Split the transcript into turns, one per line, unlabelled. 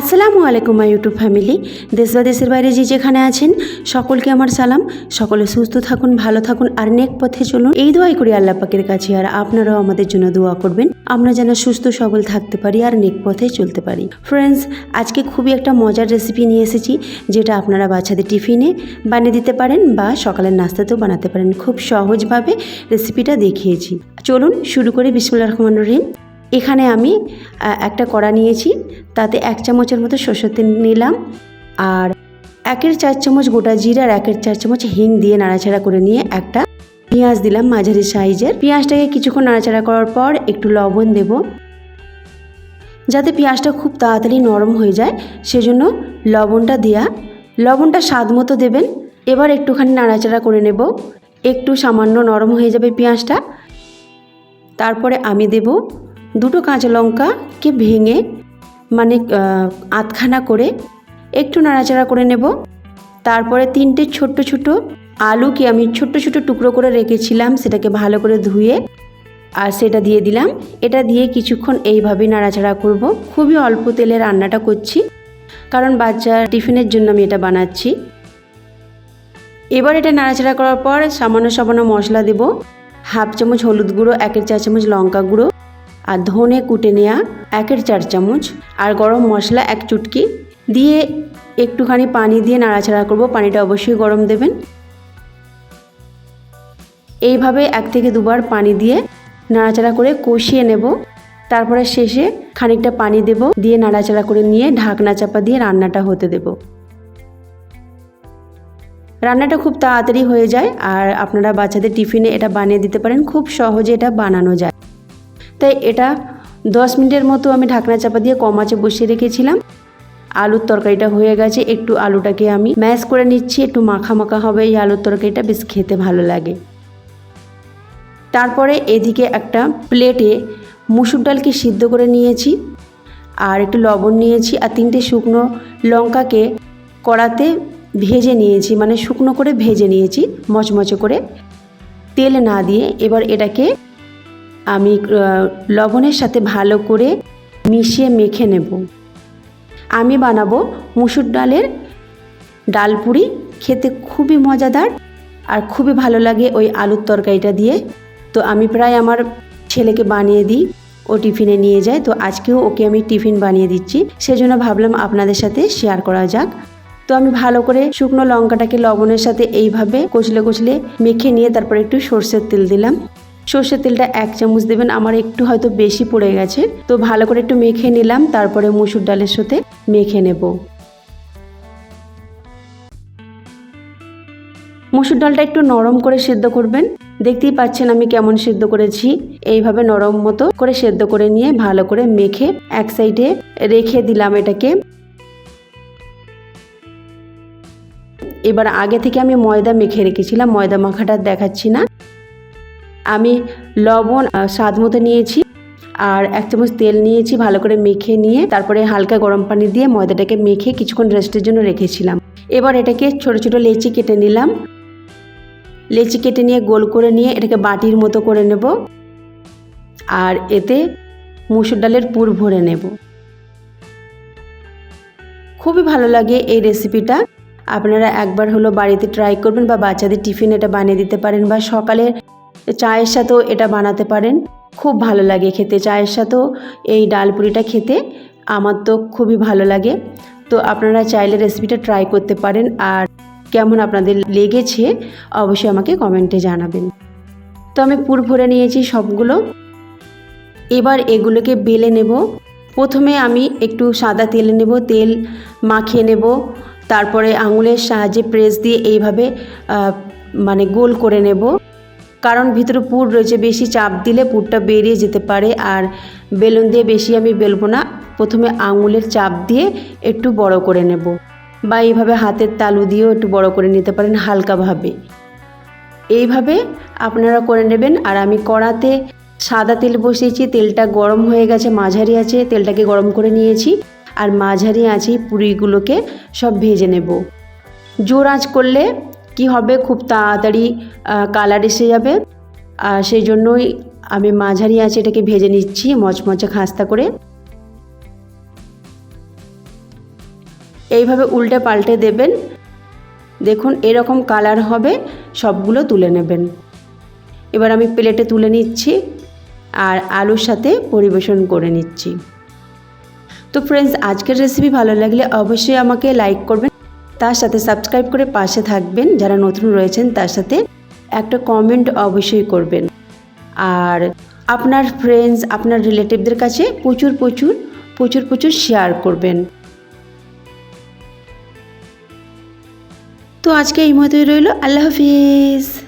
আসসালামু আলাইকুম my YouTube family দেশ বা দেশের বাইরে যে যেখানে আছেন, সকলকে আমার সালাম। সকলে সুস্থ থাকুন, ভালো থাকুন, আর নেক পথে চলুন। এই দোয়াই করি আল্লাহ পাকের কাছে, আর আপনারাও আমাদের জন্য দোয়া করবেন। আমরা যেন সুস্থ, সবল থাকতে পারি, আর নেক পথে চলতে পারি। ফ্রেন্ডস আজকে খুবই একটা মজার রেসিপি নিয়ে এসেছি, যেটা আপনারা বাচ্চাদের টিফিনে বানিয়ে দিতে পারেন বা সকালের নাস্তাতেও বানাতে পারেন। খুব সহজভাবে রেসিপিটা দেখিয়েছি। চলুন শুরু করি বিসমুল্লাহ রহমান রহিম। এখানে আমি একটা কড়া নিয়েছি, তাতে এক চামচের মতো সরষের তেল নিলাম, আর একের চার চামচ গোটা জিরা আর একের চার চামচ হিং দিয়ে নাড়াচাড়া করে নিয়ে একটা পেঁয়াজ দিলাম মাঝারি সাইজের। পেঁয়াজটাকে কিছুক্ষণ নাড়াচাড়া করার পর একটু লবণ দেব, যাতে পেঁয়াজটা খুব তাড়াতাড়ি নরম হয়ে যায়, সেজন্য লবণটা দেয়া। লবণটা স্বাদ মতো দেবেন, এবার একটুখানি নাড়াচাড়া করে নেব, একটু সামান্য নরম হয়ে যাবে পেঁয়াজটা। তারপরে আমি দেব দুটো কাঁচা লঙ্কাকে ভেঙে মানে আধখানা করে একটু নাড়াচাড়া করে নেব। তারপরে তিনটে ছোট্ট ছোট আলুকে আমি ছোট্ট ছোট টুকরো করে রেখেছিলাম, সেটাকে ভালো করে ধুয়ে, আর সেটা দিয়ে দিলাম। এটা দিয়ে কিছুক্ষণ এইভাবেই নাড়াচাড়া করব। খুবই অল্প তেলে রান্নাটা করছি, কারণ বাচ্চার টিফিনের জন্য আমি এটা বানাচ্ছি। এবার এটা নাড়াচাড়া করার পর সামান্য সামান্য মশলা দেব। হাফ চামচ হলুদ গুঁড়ো একের চা চামচ লঙ্কা গুঁড়ো আর ধনে কুটে নেওয়া একের চার চামচ আর গরম মশলা এক চুটকি। দিয়ে একটুখানি পানি দিয়ে নাড়াচাড়া করব। পানিটা অবশ্যই গরম দেবেন। এইভাবে এক থেকে দুবার পানি দিয়ে নাড়াচাড়া করে কষিয়ে নেব। তারপরে শেষে খানিকটা পানি দেব। দিয়ে নাড়াচাড়া করে নিয়ে ঢাকনা চাপা দিয়ে রান্নাটা হতে দেব। রান্নাটা খুব তাড়াতাড়ি হয়ে যায় আর আপনারা বাচ্চাদের টিফিনে এটা বানিয়ে দিতে পারেন। খুব সহজে এটা বানানো যায়। তাই এটা দশ মিনিটের মতো আমি ঢাকনা চাপা দিয়ে কম আঁচে বসিয়ে রেখেছিলাম। আলুর তরকারিটা হয়ে গেছে, একটু আলুটাকে আমি ম্যাশ করে নিচ্ছি, একটু মাখা মাখা হবে, এই আলুর তরকারিটা বেশ খেতে ভালো লাগে। তারপরে এদিকে একটা প্লেটে মুসুর ডালকে সিদ্ধ করে নিয়েছি, আর একটু লবণ নিয়েছি, আর তিনটে শুকনো লঙ্কাকে কড়াতে ভেজে নিয়েছি মানে শুকনো করে ভেজে নিয়েছি, মচমচে করে। তেল না দিয়ে এবার এটাকে আমি লবণের সাথে ভালো করে মিশিয়ে মেখে নেব। আমি বানাবো মুসুর ডালের ডালপুরি। খেতে খুবই মজাদার আর খুবই ভালো লাগে ওই আলুর তরকারিটা দিয়ে। তো আমি প্রায় আমার ছেলেকে বানিয়ে দিই, ও টিফিনে নিয়ে যায়। তো আজকেও ওকে আমি টিফিন বানিয়ে দিচ্ছি। সেজন্য ভাবলাম আপনাদের সাথে শেয়ার করা যাক। তো আমি ভালো করে শুকনো লঙ্কাটাকে লবণের সাথে এইভাবে কচলে কচলে মেখে নিয়ে তারপর একটু সর্ষের তেল দিলাম। সর্ষের তেলটা এক চামচ দেবেন, আমার একটু হয়তো বেশি পড়ে গেছে। তো ভালো করে একটু মেখে নিলাম, তারপরে মুসুর ডালের সাথে মেখে নেব। মুসুর ডালটা একটু নরম করে সেদ্ধ করবেন। দেখতেই পাচ্ছেন আমি কেমন সেদ্ধ করেছি। এইভাবে নরম মতো করে সেদ্ধ করে নিয়ে ভালো করে মেখে এক সাইডে রেখে দিলাম এটাকে। এবার আগে থেকে আমি ময়দা মেখে রেখেছিলাম, ময়দা মাখাটা দেখাচ্ছি না। আমি লবণ স্বাদ মতো নিয়েছি আর এক চামচ তেল নিয়েছি ভালো করে মেখে নিয়ে, তারপরে হালকা গরম পানি দিয়ে ময়দাটাকে মেখে কিছুক্ষণ রেস্টের জন্য রেখেছিলাম। এবার এটাকে ছোট ছোট লেচি কেটে নিলাম। লেচি কেটে নিয়ে গোল করে নিয়ে এটাকে বাটির মতো করে নেব। আর এতে মুসুর ডালের পুর ভরে নেব। খুবই ভালো লাগে এই রেসিপিটা। আপনারা একবার হলো বাড়িতে ট্রাই করবেন বা বাচ্চাদের টিফিন এটা বানিয়ে দিতে পারেন বা সকালে চায়ের সাথেও এটা বানাতে পারেন। খুব ভালো লাগে খেতে চায়ের সাথেও। এই ডাল পুরিটা খেতে আমার তো খুবই ভালো লাগে। তো আপনারা চাইলে রেসিপিটা ট্রাই করতে পারেন। আর কেমন আপনাদের লেগেছে অবশ্যই আমাকে কমেন্টে জানাবেন। তো আমি পুর ভরে নিয়েছি সবগুলো। এবার এগুলোকে বেলে নেব। প্রথমে আমি একটু সাদা তেলে নেব, তেল মাখিয়ে নেব। তারপরে আঙুলের সাহায্যে প্রেস দিয়ে এইভাবে মানে গোল করে নেব। কারণ ভিতরে পুর রয়েছে, বেশি চাপ দিলে পুরটা বেরিয়ে যেতে পারে। আর বেলুন দিয়ে বেশি আমি বেলবো না, প্রথমে আঙুলের চাপ দিয়ে একটু বড় করে নেব। বা এইভাবে হাতের তালু দিয়েও একটু বড় করে নিতে পারেন হালকাভাবে। এইভাবে আপনারা করে নেবেন। আর আমি কড়াতে সাদা তেল বসিয়েছি, তেলটা গরম হয়ে গেছে, মাঝারি আছে, তেলটাকে গরম করে নিয়েছি। আর মাঝারি আছে পুরিগুলোকে সব ভেজে নেব। জোর আঁচ করলে কি হবে খুব তাড়াতাড়ি কালার এসে যাবে। আর সেই জন্যই আমি মাঝারি আছে এটাকে ভেজে নিচ্ছি মচমচে খাস্তা করে। এইভাবে উল্টে পাল্টে দেবেন। দেখুন এরকম কালার হবে, সবগুলো তুলে নেবেন। এবার আমি প্লেটে তুলে নিচ্ছি আর আলুর সাথে পরিবেশন করে নিচ্ছি। তো ফ্রেন্ডস আজকের রেসিপি ভালো লাগলে অবশ্যই আমাকে লাইক করবেন। তার সাথে সাবস্ক্রাইব করে পাশে থাকবেন। যারা নতুন রয়েছেন, তার সাথে একটা কমেন্ট অবশ্যই করবেন। আর আপনার ফ্রেন্ডস আপনার রিলেটিভদের কাছে প্রচুর প্রচুর প্রচুর প্রচুর শেয়ার করবেন। তো আজকে এই মতোই রইল। আল্লাহ হাফিজ।